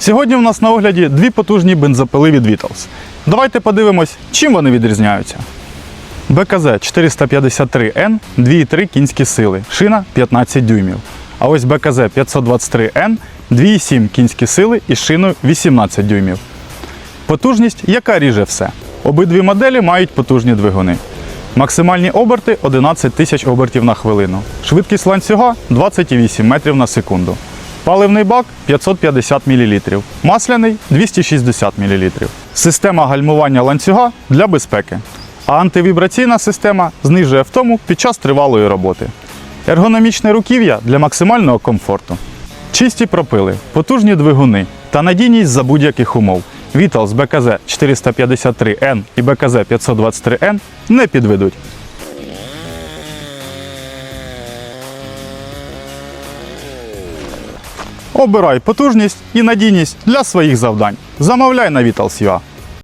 Сьогодні в нас на огляді дві потужні бензопили від Vitals. Давайте подивимось, чим вони відрізняються. БКЗ 453N 2,3 кінські сили, шина 15 дюймів. А ось БКЗ 523N 2,7 кінські сили із шиною 18 дюймів. Потужність, яка ріже все. Обидві моделі мають потужні двигуни. Максимальні оберти 11 тисяч обертів на хвилину. Швидкість ланцюга 28 метрів на секунду. Паливний бак 550 мл, масляний 260 мл. Система гальмування ланцюга для безпеки. А антивібраційна система знижує втому під час тривалої роботи. Ергономічне руків'я для максимального комфорту. Чисті пропили, потужні двигуни та надійність за будь-яких умов. Vitals BKZ 453N і BKZ 523N не підведуть. Обирай потужність і надійність для своїх завдань. Замовляй на Vitals.ua.